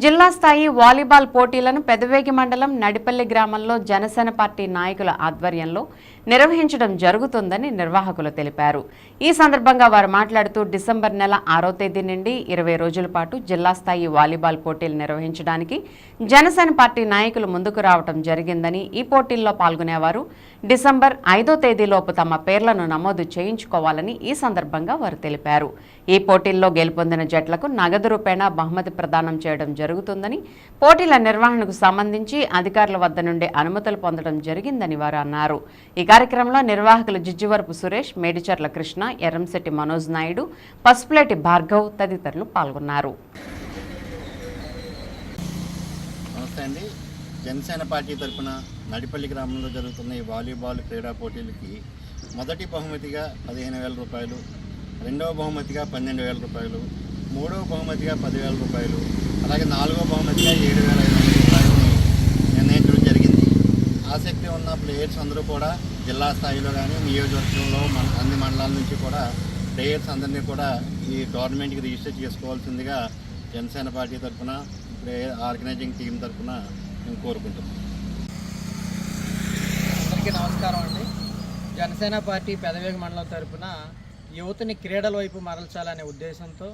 జిల్లా స్థాయి వాలీబాల్ పోటీలను పెదవేగి మండలం నడిపల్లి గ్రామంలో జనసేన పార్టీ నాయకుల ఆధ్వర్యంలో నిర్వహించడం జరుగుతుందని నిర్వాహకులు తెలిపారు. ఈ సందర్భంగా వారు మాట్లాడుతూ డిసెంబర్ నెల ఆరో తేదీ నుండి ఇరవై రోజుల పాటు జిల్లా స్థాయి వాలీబాల్ పోటీలు నిర్వహించడానికి జనసేన పార్టీ నాయకులు ముందుకు రావడం జరిగిందని ఈ పోటీల్లో పాల్గొనేవారు. డిసెంబర్ ఐదో తేదీలోపు తమ పేర్లను నమోదు చేయించుకోవాలని ఈ సందర్భంగా వారు తెలిపారు. ఈ పోటీల్లో గెలుపొందిన జట్లకు నగదు రూపేణా బహుమతి ప్రదానం చేయడం జరుగుతుందని పోటీల నిర్వహణకు సంబంధించి అధికారుల వద్ద నుండి అనుమతులు పొందడం జరిగిందని వారు అన్నారు. ఈ కార్యక్రమంలో నిర్వాహకులు జిజ్జివరపు సురేష్ మేడిచర్ల కృష్ణ ఎర్రంశెట్టి మనోజ్ నాయుడు పసుపులేటి భార్గవ్ తదితరులు పాల్గొన్నారు. నమస్తే అండి. జనసేన పార్టీ తరఫున నడిపల్లి గ్రామంలో జరుగుతున్న ఈ వాలీబాల్ క్రీడా పోటీలకి మొదటి బహుమతిగా పదిహేను వేల రూపాయలు రెండవ బహుమతిగా పన్నెండు వేల రూపాయలు మూడవ బహుమతిగా పదివేల రూపాయలు అలాగే నాలుగవ బహుమతిగా ఏడు వేల ఐదు వందల రూపాయలని నిర్ణయించడం జరిగింది. ఆసక్తి ఉన్న ప్లేయర్స్ అందరూ కూడా జిల్లా స్థాయిలో కానీ నియోజకవర్గంలో మన అన్ని మండలాల నుంచి కూడా ప్లేయర్స్ అందరినీ కూడా ఈ టోర్నమెంట్కి రిజిస్టర్ చేసుకోవాల్సిందిగా జనసేన పార్టీ తరఫున ప్లేయర్ ఆర్గనైజింగ్ టీం తరఫున మేము కోరుకుంటున్నాం. అందరికీ నమస్కారం అండి. జనసేన పార్టీ పెదవేగ మండలం తరపున యువతని క్రీడల వైపు మరల్చాలనే ఉద్దేశంతో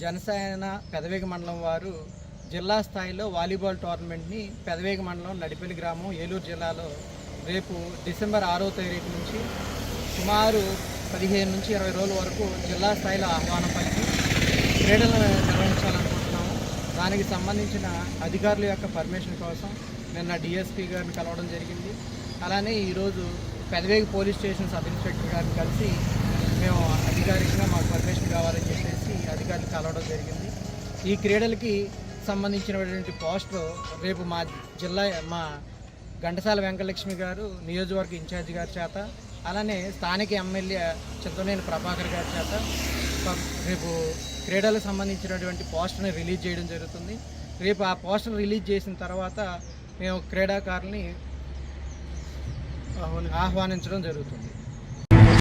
జనసేన పెదవేగ మండలం వారు జిల్లా స్థాయిలో వాలీబాల్ టోర్నమెంట్ని పెదవేగ మండలం నడిపల్లి గ్రామం ఏలూరు జిల్లాలో రేపు డిసెంబర్ ఆరో తారీఖు నుంచి సుమారు పదిహేను నుంచి ఇరవై రోజుల వరకు జిల్లా స్థాయిలో ఆహ్వానం పలికి క్రీడలను నిర్వహించాలనుకుంటున్నాము. దానికి సంబంధించిన అధికారుల యొక్క పర్మిషన్ కోసం నిన్న డిఎస్పీ గారిని కలవడం జరిగింది. అలానే ఈరోజు Pedavegi police station sub inspector గారిని కలిసి మేము అధికారికంగా మాకు పర్మిషన్ కావాలని చెప్పేసి అధికారులు కలవడం జరిగింది. ఈ క్రీడలకి సంబంధించినటువంటి పోస్టర్ రేపు మా జిల్లా మా ఘంటసాల వెంకటలక్ష్మి గారు నియోజకవర్గ ఇన్ఛార్జి గారి చేత అలానే స్థానిక ఎమ్మెల్యే చింతనేని ప్రభాకర్ గారి చేత రేపు క్రీడలకు సంబంధించినటువంటి పోస్టర్ని రిలీజ్ చేయడం జరుగుతుంది. రేపు ఆ పోస్టర్ రిలీజ్ చేసిన తర్వాత మేము క్రీడాకారుల్ని ఆహ్వానించడం జరుగుతుంది.